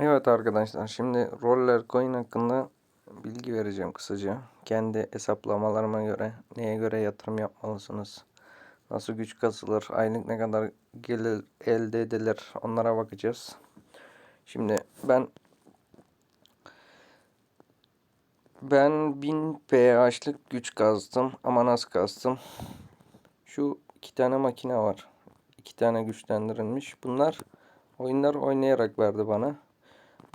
Evet arkadaşlar şimdi Roller Coin hakkında bilgi vereceğim kısaca. Kendi hesaplamalarıma göre neye göre yatırım yapmalısınız? Nasıl güç kasılır? Aylık ne kadar gelir elde edilir? Onlara bakacağız. Şimdi ben ben 1000 PH'lık güç kazdım ama nasıl kazdım? Şu iki tane makine var. İki tane güçlendirilmiş. Bunlar oyunlar oynayarak verdi bana.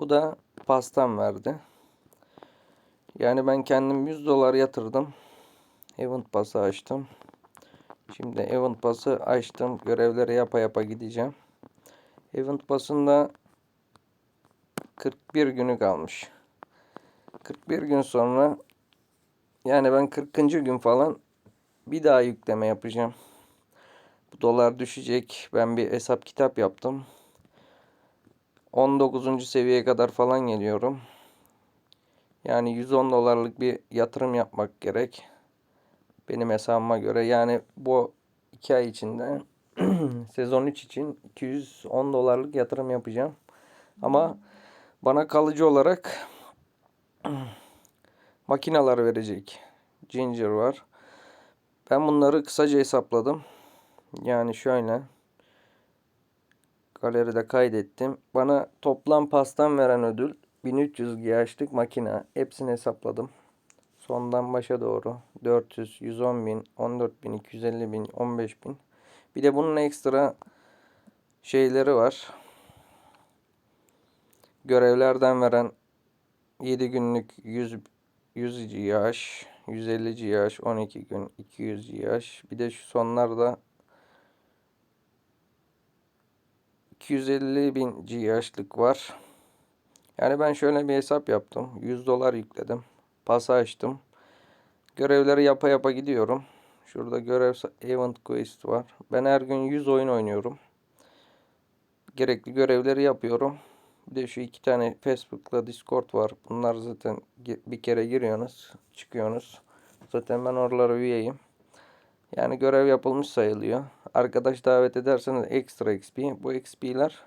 Bu da pastam verdi. Yani ben kendim 100 dolar yatırdım. Event Pass'ı açtım. Şimdi Event Pass'ı açtım. Görevleri yapa yapa gideceğim. Event Pass'ın da 41 günü kalmış. 41 gün sonra yani ben 40. gün falan bir daha yükleme yapacağım. Bu dolar düşecek. Ben bir hesap kitap yaptım. 19. seviyeye kadar falan geliyorum. Yani 110 dolarlık bir yatırım yapmak gerek. Benim hesabıma göre. Yani bu 2 ay içinde sezon 3 için 210 dolarlık yatırım yapacağım. Ama bana kalıcı olarak makineler verecek. Ginger var. Ben bunları kısaca hesapladım. Yani şöyle galeride kaydettim. Bana toplam pastan veren ödül 1300 GH'lık makine. Hepsini hesapladım. Sondan başa doğru 400, 110 bin, 14 bin, 250 bin, 15 bin. Bir de bunun ekstra şeyleri var. Görevlerden veren 7 günlük 100 100 GH, 150 GH, 12 gün 200 GH. Bir de şu sonlarda 250 bin GH'lık var. Yani ben şöyle bir hesap yaptım. 100 dolar yükledim. Pası açtım. Görevleri yapa yapa gidiyorum. Şurada görev event quest var. Ben her gün 100 oyun oynuyorum. Gerekli görevleri yapıyorum. Bir de şu iki tane Facebook'la Discord var. Bunlar zaten bir kere giriyorsunuz, çıkıyorsunuz. Zaten ben oralara üyeyim. Yani görev yapılmış sayılıyor. Arkadaş davet ederseniz ekstra XP. Bu XP'ler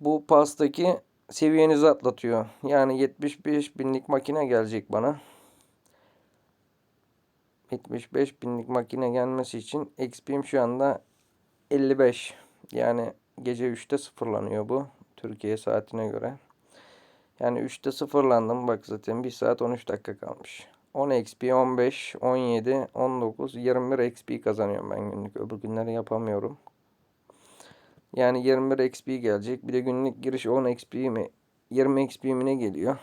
bu pastaki seviyenizi atlatıyor. Yani 75 binlik makine gelecek bana. 75 binlik makine gelmesi için XP'm şu anda 55. Yani gece 3'te sıfırlanıyor bu. Türkiye saatine göre. Yani 3'te sıfırlandım. Bak zaten 1 saat 13 dakika kalmış. 10 XP, 15, 17, 19, 21 XP kazanıyorum ben günlük. Öbür günleri yapamıyorum. Yani 21 XP gelecek. Bir de günlük giriş 10 XP mi 20 XP mi ne geliyor?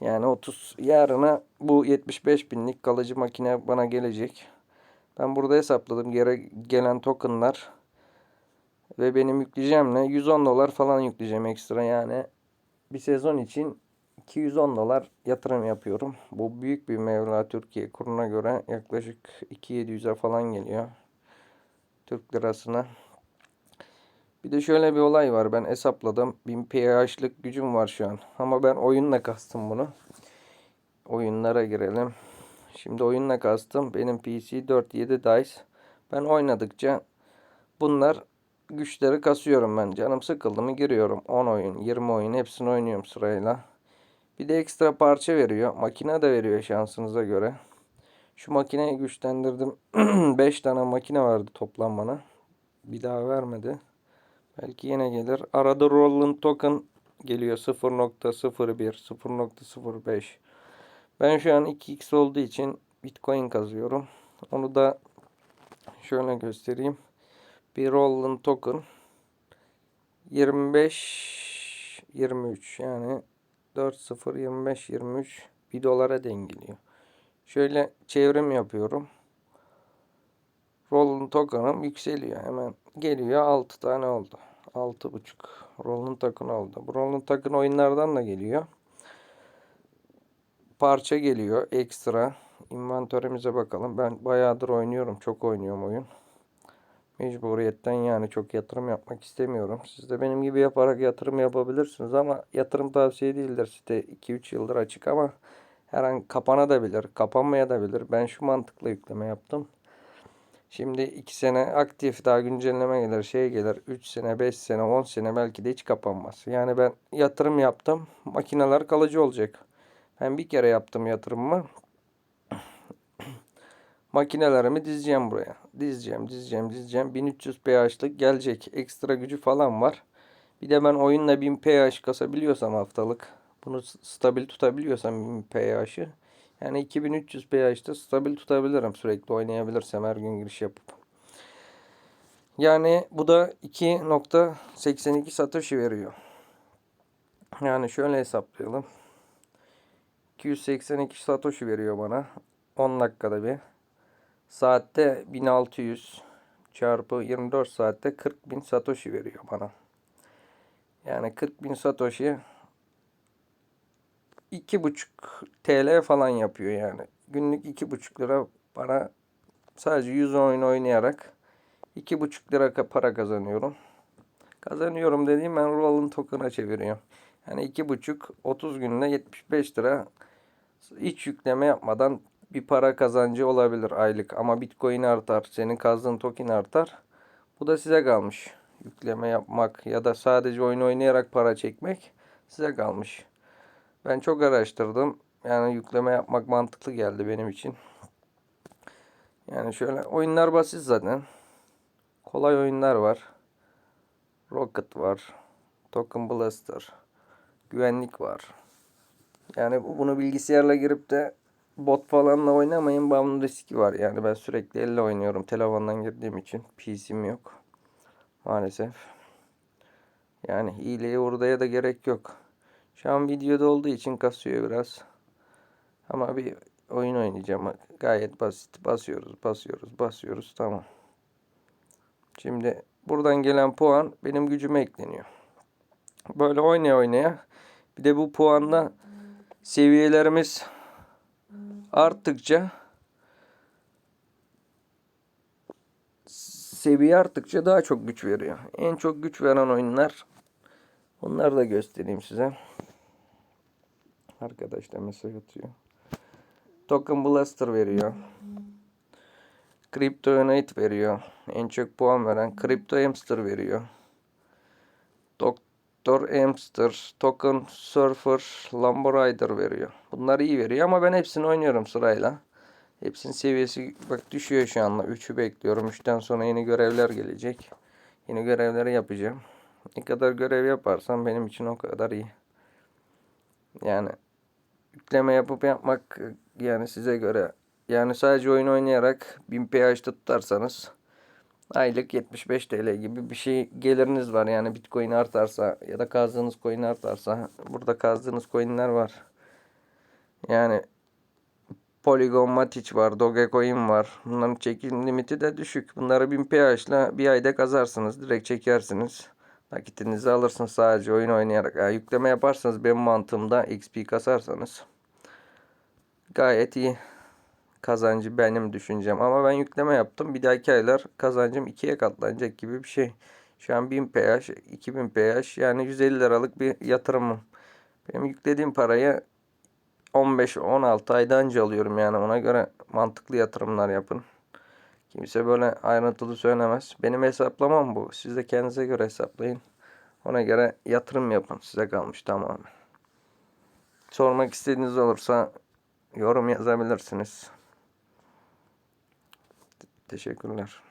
Yani 30 yarına bu 75 binlik kalıcı makine bana gelecek. Ben burada hesapladım geri gelen tokenlar ve benim yükleyeceğim ne 110 dolar falan yükleyeceğim ekstra yani bir sezon için 210 dolar yatırım yapıyorum. Bu büyük bir mevla Türkiye kuruna göre yaklaşık 2700'e falan geliyor. Türk lirasına. Bir de şöyle bir olay var. Ben hesapladım. 1000 PH'lık gücüm var şu an. Ama ben oyunla kastım bunu. Oyunlara girelim. Şimdi oyunla kastım. Benim PC 4.7 DICE. Ben oynadıkça bunlar güçleri kasıyorum ben. Canım sıkıldı mı giriyorum. 10 oyun, 20 oyun hepsini oynuyorum sırayla. Bir de ekstra parça veriyor. Makine de veriyor şansınıza göre. Şu makineyi güçlendirdim. 5 tane makine vardı toplam bana. Bir daha vermedi. Belki yine gelir. Arada Roland Token geliyor 0.01, 0.05. Ben şu an 2x olduğu için Bitcoin kazıyorum. Onu da şöyle göstereyim. Bir Roland Token 25 23 yani 4 0 25 23 bir dolara dengeliyor. Şöyle çevrim yapıyorum. Roll'un token'ım yükseliyor. Hemen geliyor 6 tane oldu. 6.5 Roll'un token oldu. Bu Roll'un token oyunlardan da geliyor. Parça geliyor ekstra. İnventörümüze bakalım. Ben bayağıdır oynuyorum. Çok oynuyorum oyun. Mecburiyetten yani çok yatırım yapmak istemiyorum. Siz de benim gibi yaparak yatırım yapabilirsiniz ama yatırım tavsiye değildir. Site 2-3 yıldır açık ama her an kapanabilir, kapanmaya da bilir. Ben şu mantıkla yükleme yaptım. Şimdi 2 sene aktif daha güncelleme gelir şey gelir 3 sene 5 sene 10 sene belki de hiç kapanmaz. Yani ben yatırım yaptım makineler kalıcı olacak. Ben bir kere yaptım yatırımımı. Makinelerimi dizeceğim buraya. Dizeceğim, dizeceğim, dizeceğim. 1300 pH'lık gelecek. Ekstra gücü falan var. Bir de ben oyunla 1000 pH kasabiliyorsam haftalık. Bunu stabil tutabiliyorsam 1000 pH'ı. Yani 2300 pH'te stabil tutabilirim. Sürekli oynayabilirsem her gün giriş yapıp. Yani bu da 2.82 Satoshi veriyor. Yani şöyle hesaplayalım. 282 Satoshi veriyor bana. 10 dakikada bir. Saatte 1600 çarpı 24 saatte 40.000 Satoshi veriyor bana. Yani 40.000 Satoshi 2,5 TL falan yapıyor yani. Günlük 2,5 lira bana sadece 100 oyun oynayarak 2,5 lira para kazanıyorum. Kazanıyorum dediğim ben Roll'un token'a çeviriyorum. Yani 2,5 30 günde 75 lira hiç yükleme yapmadan bir para kazancı olabilir aylık. Ama Bitcoin artar, senin kazdığın token artar. Bu da size kalmış. Yükleme yapmak ya da sadece oyun oynayarak para çekmek size kalmış. Ben çok araştırdım. Yani yükleme yapmak mantıklı geldi benim için. Yani şöyle oyunlar basit zaten. Kolay oyunlar var. Rocket var. Token Blaster. Güvenlik var. Yani bu- bunu bilgisayarla girip de bot falanla oynamayın. Bağımlı riski var. Yani ben sürekli elle oynuyorum. Telefondan girdiğim için. PC'm yok. Maalesef. Yani hileye oraya da gerek yok. Şu an videoda olduğu için kasıyor biraz. Ama bir oyun oynayacağım. Gayet basit. Basıyoruz, basıyoruz, basıyoruz. Tamam. Şimdi buradan gelen puan benim gücüme ekleniyor. Böyle oynaya oynaya bir de bu puanla seviyelerimiz arttıkça seviye arttıkça daha çok güç veriyor. En çok güç veren oyunlar onları da göstereyim size. Arkadaş da mesaj atıyor. Token Blaster veriyor. Crypto Unite veriyor. En çok puan veren Crypto Hamster veriyor. Doktor Hamster, Token Surfer, Lambo Rider veriyor. Bunlar iyi veriyor ama ben hepsini oynuyorum sırayla. Hepsinin seviyesi bak düşüyor şu anda. 3'ü bekliyorum. 3'ten sonra yeni görevler gelecek. Yeni görevleri yapacağım. Ne kadar görev yaparsam benim için o kadar iyi. Yani yükleme yapıp yapmak yani size göre. Yani sadece oyun oynayarak 1000 pH tutarsanız aylık 75 TL gibi bir şey geliriniz var. Yani Bitcoin artarsa ya da kazdığınız coin artarsa burada kazdığınız coinler var. Yani Polygon Matic var, Dogecoin var. Bunların çekim limiti de düşük. Bunları 1000 pH ile bir ayda kazarsınız. Direkt çekersiniz. Nakitinizi alırsınız sadece oyun oynayarak. Yani yükleme yaparsanız benim mantığımda XP kasarsanız gayet iyi kazancı benim düşüncem. Ama ben yükleme yaptım. Bir dahaki aylar kazancım ikiye katlanacak gibi bir şey. Şu an 1000 pH, 2000 pH yani 150 liralık bir yatırımım. Benim yüklediğim parayı 15-16 ayda önce alıyorum yani ona göre mantıklı yatırımlar yapın. Kimse böyle ayrıntılı söylemez. Benim hesaplamam bu. Siz de kendinize göre hesaplayın. Ona göre yatırım yapın. Size kalmış tamamen. Sormak istediğiniz olursa yorum yazabilirsiniz. Teşekkürler.